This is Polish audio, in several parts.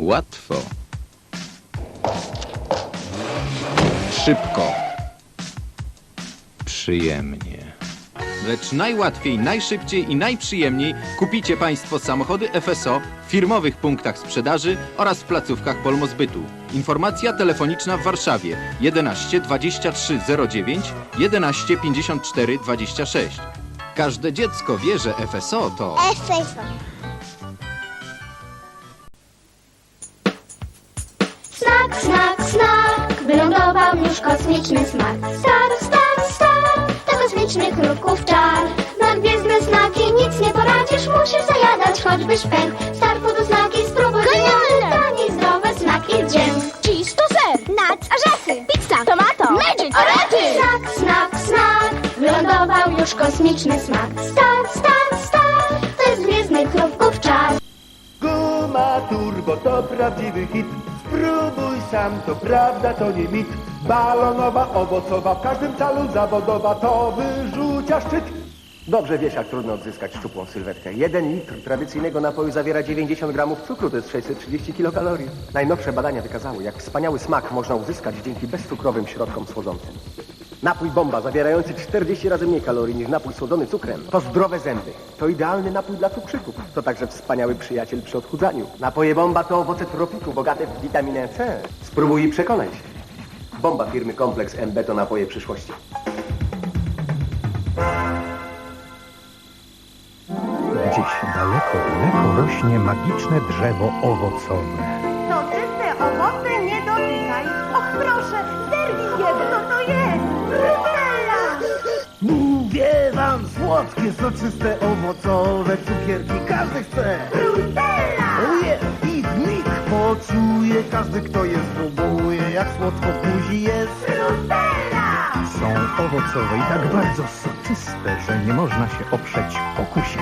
Łatwo. Szybko. Przyjemnie. Lecz najłatwiej, najszybciej i najprzyjemniej kupicie Państwo samochody FSO w firmowych punktach sprzedaży oraz w placówkach Polmozbytu. Informacja telefoniczna w Warszawie 11 23 09 11 54 26. Każde dziecko wie, że FSO to... Efeso. Już kosmiczny smak. Star, star, star, to kosmiczny chrupków czar. Na gwiezdne smaki nic nie poradzisz, musisz zajadać choćby szpęk. Star food smaki spróbuj Genialne! Tani, zdrowe smaki dźwięk. Cheese to ser. Nuts, orzechy. Pizza, tomato. Magic, orety. Smak, smak, smak, wylądował już kosmiczny smak. Star, star, star, to jest gwiezdny chrupków czar. Guma Turbo to prawdziwy hit. Spróbuj sam, to prawda, to nie mit. Balonowa, owocowa, w każdym calu zawodowa, to wyrzucia szczyt. Dobrze wiesz, jak trudno odzyskać szczupłą sylwetkę. Jeden litr tradycyjnego napoju zawiera 90 gramów cukru, to jest 630 kilokalorii. Najnowsze badania wykazały, jak wspaniały smak można uzyskać dzięki bezcukrowym środkom słodzącym. Napój bomba zawierający 40 razy mniej kalorii niż napój słodzony cukrem to zdrowe zęby. To idealny napój dla cukrzyków. To także wspaniały przyjaciel przy odchudzaniu. Napoje bomba to owoce tropiku bogate w witaminę C. Spróbuj i przekonaj się. Bomba firmy Kompleks MB to napoje przyszłości. Gdzieś daleko, daleko rośnie magiczne drzewo owocowe. To czyste owoce nie dotykaj. Och, proszę, słodkie, soczyste, owocowe cukierki każdy chce. Frutella! Uje, i nich poczuje każdy, kto je spróbuje, jak słodko buzi jest. Frutella! Są owocowe i tak bardzo soczyste, że nie można się oprzeć pokusie.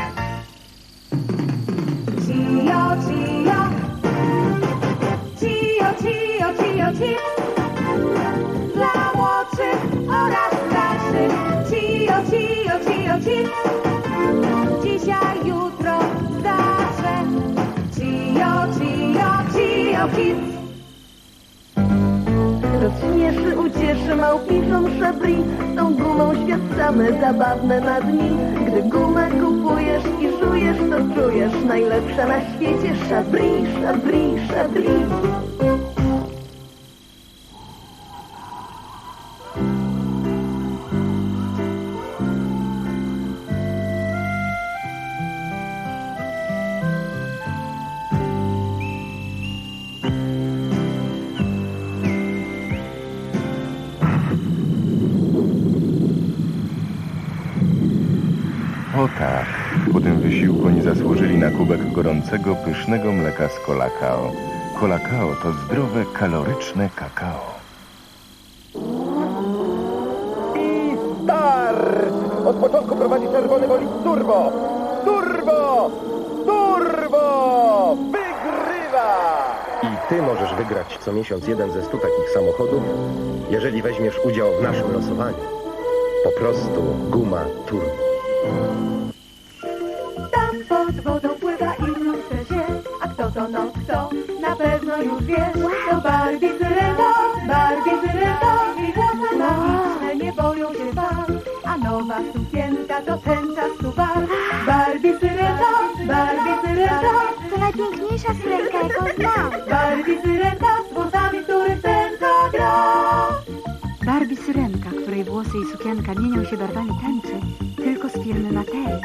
Cio, kids. Rozśmieszy, ucieszy małpiszą szabri Tą gumą świat same zabawne ma dni. Gdy gumę kupujesz i żujesz, to czujesz Najlepsza na świecie. Szabri, szabri, szabri O tak, po tym wysiłku oni zasłużyli na kubek gorącego, pysznego mleka z kolakao. Kolakao to zdrowe, kaloryczne kakao. I start! Od początku prowadzi czerwony bolid Turbo! Turbo! Turbo! Wygrywa! I ty możesz wygrać co miesiąc jeden ze stu takich samochodów, jeżeli weźmiesz udział w naszym losowaniu. Po prostu guma turbo. Tam pod wodą pływa i wrócę się. A kto to no kto? Na pewno już wiesz. To Barbie Syrena, Barbie Syrena. I włosy magiczne nie boją się fal. A nowa sukienka to ten czas tu bar. Barbie Syrena, Barbie Syrena. To najpiękniejsza syrenka, jaką znam. Barbie Syrena z włosami, których serca gra. Barbie Syrenka, której włosy i sukienka mienią się barwami tęczy, firmy Mattel.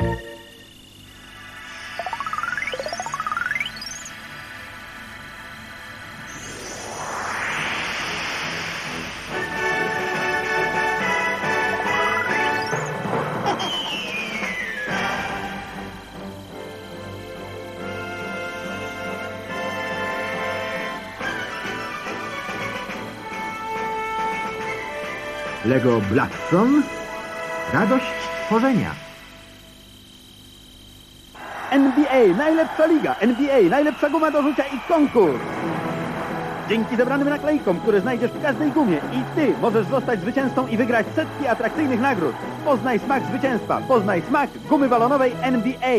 Lego Blackstone. Radość tworzenia. NBA, najlepsza liga! NBA, najlepsza guma do rzucia i konkurs! Dzięki zebranym naklejkom, które znajdziesz w każdej gumie i ty możesz zostać zwycięzcą i wygrać setki atrakcyjnych nagród. Poznaj smak zwycięstwa, poznaj smak gumy balonowej NBA.